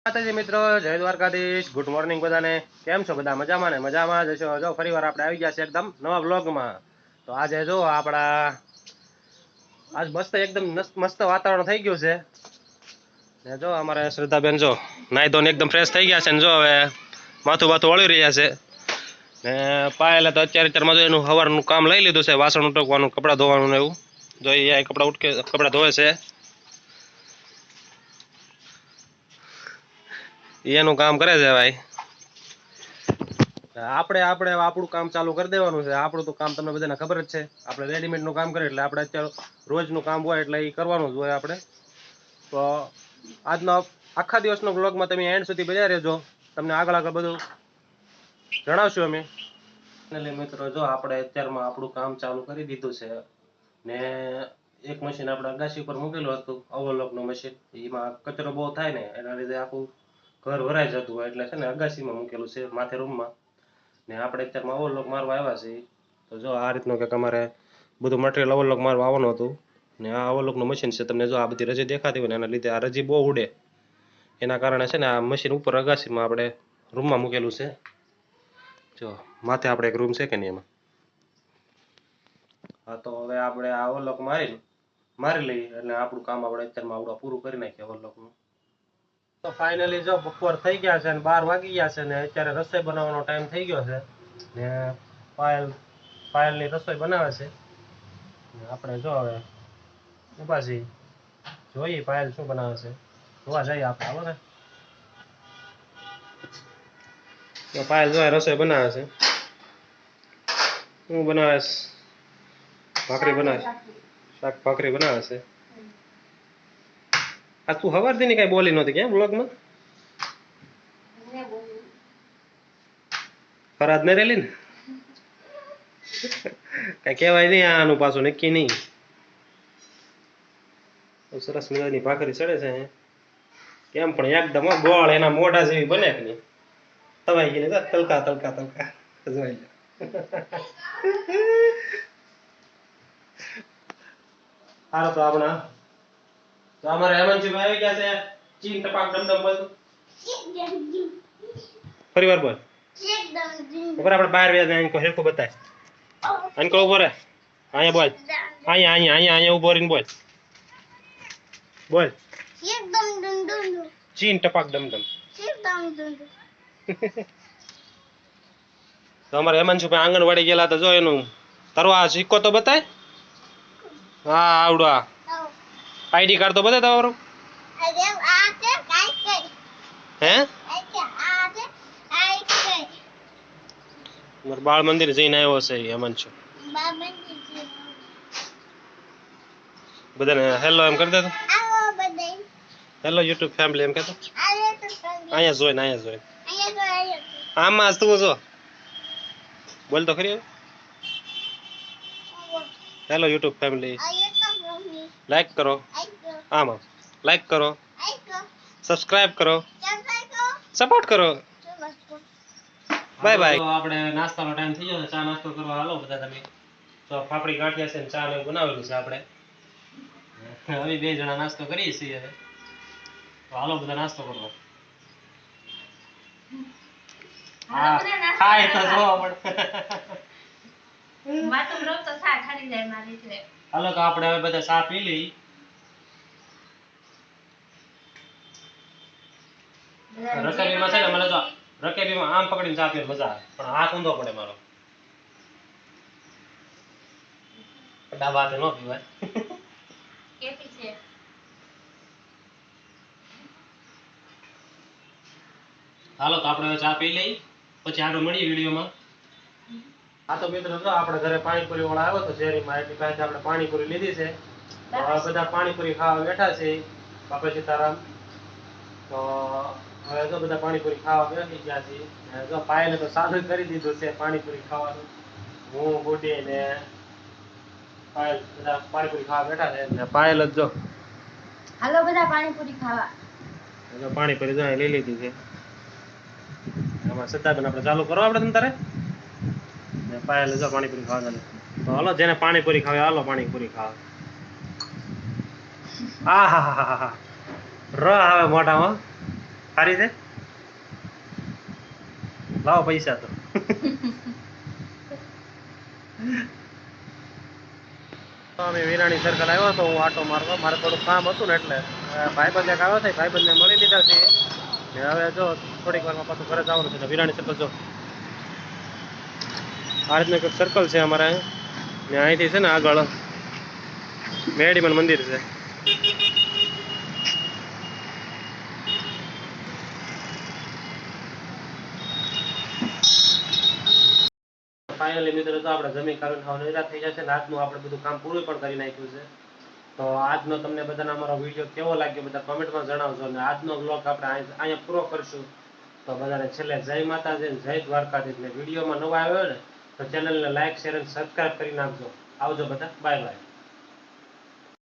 માતાજી મિત્રો, જય દ્વારકાધીશ. ગુડ મોર્નિંગ બધાને. કેમ છો બધા? મજામાં ને? મજામાં જશો જો, ફરી વાર આપણે આવી ગયા છે એકદમ નવા બ્લોગમાં તો આજે જો, આપણા આજ મસ્ત, એકદમ મસ્ત વાતાવરણ થઈ ગયું છે. ને જો, અમારે શ્રદ્ધાબેન જો નાઈ ધોને એકદમ ફ્રેશ થઈ ગયા છે ને જો હવે માથું બાથું વળી રહ્યા છે. ને પાયેલા તો અત્યારે અત્યારમાં જો એનું સવારનું કામ લઈ લીધું છે, વાસણ ઉટકવાનું, કપડાં ધોવાનું ને એવું. જો એ કપડાં ઉટકે, કપડાં ધોવે છે. એનું કામ કરે છે ભાઈ. આપણે આપણે આપણું કામ ચાલુ કરી દેવાનું છે. આપણું તો કામ તમને બધાને ખબર જ છે. આપણે રેડીમેડનું કામ કરીએ એટલે આપણે અત્યારે રોજનું કામ હોય એટલે એ કરવાનું જ હોય આપણે. તો આજનો આખા દિવસનો બ્લોગમાં તમે એન્ડ સુધી બજાર રહેજો. તમને આગળ આગળ બધું જણાવશું અમે. એટલે મિત્રો, જો આપણે અત્યારમાં આપણું કામ ચાલુ કરી દીધું છે ને એક મશીન આપણે અગાસી ઉપર મૂકેલું હતું ઓવરલોકનું મશીન એમાં કચરો બહુ થાય ને, એના લીધે આખું ઘર ભરાઈ જતું હોય એટલે છે ને અગાસીમાં મૂકેલું છે માથે રૂમમાં. ને આપણે અત્યારમાં ઓવરલોક મારવા આવ્યા છીએ. તો જો આ રીતનું કંઈક અમારે બધું મટીરિયલ ઓવરલોક મારવા આવવાનું હતું. ને આ ઓવરલોકનું મશીન છે, તમને જો આ બધી રજી દેખાતી હોય ને એના લીધે આ રજી બહુ ઉડે. એના કારણે છે ને આ મશીન ઉપર અગાસીમાં આપણે રૂમમાં મૂકેલું છે. જો, માથે આપણે એક રૂમ છે કે નહીં એમાં? હા, તો હવે આપણે આ ઓવરલોક મારી મારી લઈએ. એટલે આપણું કામ આપણે અત્યારમાં આવડું પૂરું કરી નાખીએ ઓવરલોકનું તો ફાઇનલી જો બપોર થઈ ગયા છે ને બાર વાગી ગયા છે ને અત્યારે રસોઈ બનાવવાનો ટાઈમ થઈ ગયો છે ને પાયલ પાયલની રસોઈ બનાવે છે. આપણે જો હવે ઊભા છીએ જોઈએ પાયલ શું બનાવે છે. જોવા જઈએ આપણે આવો ને. તો પાયલ જો રસોઈ બનાવે છે. શું બનાવે ભાખરી બનાવે શાક ભાખરી બનાવે છે. આ તું હવારથી ની કઈ બોલી નહોતી કેમ બ્લોગમાં ફરાદ ને રેલી ને? કઈ કહેવાય નહીં આનું પાછું, નક્કી નહીં. સરસ મજાની ભાખરી ચડે છે કેમ પણ એકદમ ગોળ એના મોઢા જેવી બને કે નહીં? તવાઈ તો તલકા તલકા તલકા. જોઈ હાલો, તો આપણા તો અમારે હેમંતજીભાઈ આવી ગયા છે. ચીન ટપાક ડમડમ બોલ ફરી બોલ. ઉપર આપણે બહાર વ્યાજ કોઈ હેરખું બતાય. કોઈ ઊભો રહે. અહીંયા બોલ. અહીંયા અહીંયા અહીંયા અહીંયા ઊભો બોલ. બોલ. ચીન ટપાક ડમડમ તો અમારે હેમંતજીભાઈ આંગણવાડી ગયેલા હતા, જો એનું તરવા સિક્કો તો બતાય. હા, આવડો આ. આઈડી કાર્ડ તો બધા તમારું. હે? બાળ મંદિર જઈને આવ્યો છે. હેમંત છો બધાને હેલો એમ કરી દેતો હેલો યુટ્યુબ ફેમિલી એમ કહેતો. અહીંયા જોઈને અહીંયા જોઈને. આમાં તું જો. બોલ તો ખરી હેલો યુટ્યુબ ફેમિલી લાઈક કરો. આમાં. લાઈક કરો. સબસ્ક્રાઇબ કરો. સપોર્ટ કરો. બાય બાય આપણે નાસ્તાનો ટાઈમ થઈ ગયો ચા નાસ્તો કરવા હાલો બધા તમે. તો ફાફડી ગાંઠિયા છે ને ચા ને બનાવેલું છે આપણે. હવે બે જણા નાસ્તો કરીએ છીએ હવે. તો હાલો બધા નાસ્તો કરવા. હા ખાય તો જોવા મળે હાલો તો આપણે હવે બધા ચા પી લઈ રકેબીમાં છે ને મને જો રકેબીમાં આમ પકડીને ચા મજા આવે. પણ હાથ ઊંધો પડે મારો. ડાબા હાથે ન પીવાય. હાલો તો આપણે ચા પી લઈ. પછી આગળ મળીએ વિડીયોમાં. આ તો મિત્રો જો આપણે ઘરે પાણીપુરી વાળા આવ્યો તો શેરીમાં એટલી પાસે આપણે પાણીપુરી લીધી છે. તો હવે બધા પાણીપુરી ખાવા બેઠા છે. બાપા સીતારામ. તો હવે તો બધા પાણીપુરી ખાવા બેસી ગયા છે જો પાયલે તો સાદું કરી દીધું છે પાણીપુરી ખાવાનું. હું ગુડી ને પાયલ બધા પાણીપુરી ખાવા બેઠા છે. ને પાયલ જ જો. હાલો બધા પાણીપુરી ખાવા. જો પાણીપુરી જો લઈ લીધી છે. એમાં સત્તાબેન આપણે ચાલુ કરો આપણે તમ તારે? ને પાયલ જો પાણીપુરી ખાવા ચાલે તો હાલો જેને પાણીપુરી ખાવી હાલો પાણીપુરી ખાવા. આ હા હા હા હા ર આવે મોઢામાં. સારી છે? લાવો પૈસા તો. અમે વિરાણી સર્કલ આવ્યો હતો, હું આટો મારતો મારે થોડું કામ હતું ને એટલે ભાઈબંધ એક આવ્યો છે, ભાઈબંધને મળી લીધા છે. ને હવે જો, થોડીક વારમાં પાછું ઘરે જવાનું છે ને વિરાણી સર્કલ જો. આ રીતનું એક સર્કલ છે અમારે. ને અહીંથી છે ને આગળ મેડીમન મંદિર છે. ફાઇનલી મિત્રો, તો આપણે જમી કારણ ખાવાનું નિરાશ થઈ જશે ને આજનું આપણે બધું કામ પૂરું પણ કરી નાખ્યું છે. તો આજનો તમને બધાને અમારો વીડિયો કેવો લાગ્યો બધા કોમેન્ટમાં જણાવજો અને આજનો બ્લોગ આપણે અહીં- અહીંયા પૂરો કરશું. તો બધાને છેલ્લે જય માતાજી જય દ્વારકાધીશ. ને વિડીયોમાં નવા આવ્યો ને, તો ચેનલને લાઇક શેર અને સબસ્ક્રાઇબ કરી નાખજો. આવજો બધા. Bye bye